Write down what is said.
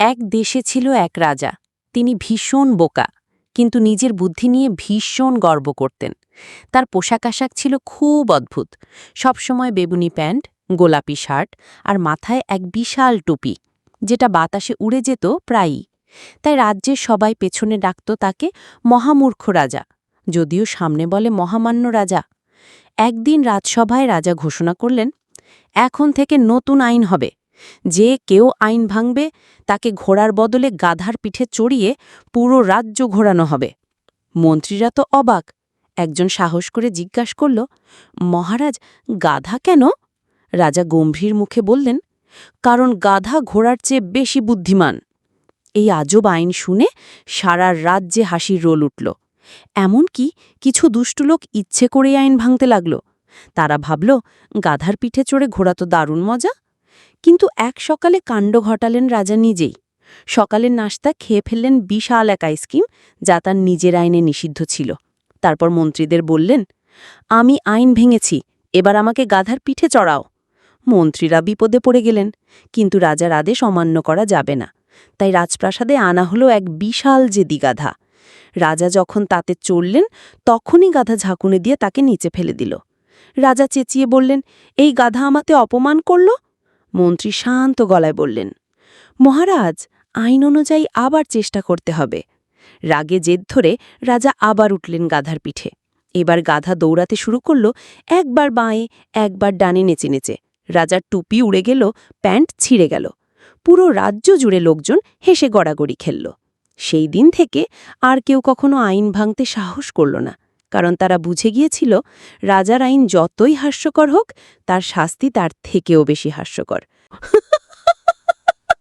এক দেশে ছিল এক রাজা, তিনি ভীষণ বোকা, কিন্তু নিজের বুদ্ধি নিয়ে ভীষণ গর্ব করতেন। তার পোশাক আশাক ছিল খুব অদ্ভুত, সবসময় বেবুনি প্যান্ট, গোলাপি শার্ট আর মাথায় এক বিশাল টুপি, যেটা বাতাসে উড়ে যেত প্রায়ই। তাই রাজ্যের সবাই পেছনে ডাকত তাকে মহামূর্খ রাজা, যদিও সামনে বলে মহামান্য রাজা। একদিন রাজসভায় রাজা ঘোষণা করলেন, এখন থেকে নতুন আইন হবে যে কেউ আইন ভাঙবে, তাকে ঘোড়ার বদলে গাধার পিঠে চড়িয়ে পুরো রাজ্য ঘোরানো হবে। মন্ত্রীরা তো অবাক। একজন সাহস করে জিজ্ঞাস করল, মহারাজ, গাধা কেন? রাজা গম্ভীর মুখে বললেন, কারণ গাধা ঘোড়ার চেয়ে বেশি বুদ্ধিমান। এই আজব আইন শুনে সারা রাজ্যে হাসির রোল উঠল। এমনকি কিছু দুষ্টু লোক ইচ্ছে করে আইন ভাঙতে লাগল। তারা ভাবল, গাধার পিঠে চড়ে ঘোড়া তো দারুণ মজা কিন্তু এক সকালে কাণ্ড ঘটালেন রাজা নিজেই। সকালের নাস্তা খেয়ে ফেললেন বিশাল এক আইসক্রিম, যা তার নিজের আইনে নিষিদ্ধ ছিল। তারপর মন্ত্রীদের বললেন, আমি আইন ভেঙেছি, এবার আমাকে গাধার পিঠে চড়াও। মন্ত্রীরা বিপদে পড়ে গেলেন, কিন্তু রাজার আদেশ অমান্য করা যাবে না। তাই রাজপ্রাসাদে আনা হলো এক বিশাল জেদি গাধা। রাজা যখন তাতে চড়লেন, তখনই গাধা ঝাঁকুনি দিয়ে তাকে নিচে ফেলে দিল। রাজা চেঁচিয়ে বললেন, এই গাধা আমাতে অপমান করল? মন্ত্রী শান্ত গলায় বললেন, মহারাজ, আইন অনুযায়ী আবার চেষ্টা করতে হবে। রাগে জেদ ধরে রাজা আবার উঠলেন গাধার পিঠে। এবার গাধা দৌড়াতে শুরু করল, একবার বাঁয়ে, একবার ডানে নেচে নেচে। রাজার টুপি উড়ে গেল, প্যান্ট ছিঁড়ে গেল। পুরো রাজ্য জুড়ে লোকজন হেসে গড়াগড়ি খেলল। সেই দিন থেকে আর কেউ কখনো আইন ভাঙতে সাহস করল না। কারণ তারা বুঝে গিয়েছিল, রাজার আইন যতই হাস্যকর হোক, তার শাস্তি তার থেকেও বেশি হাস্যকর।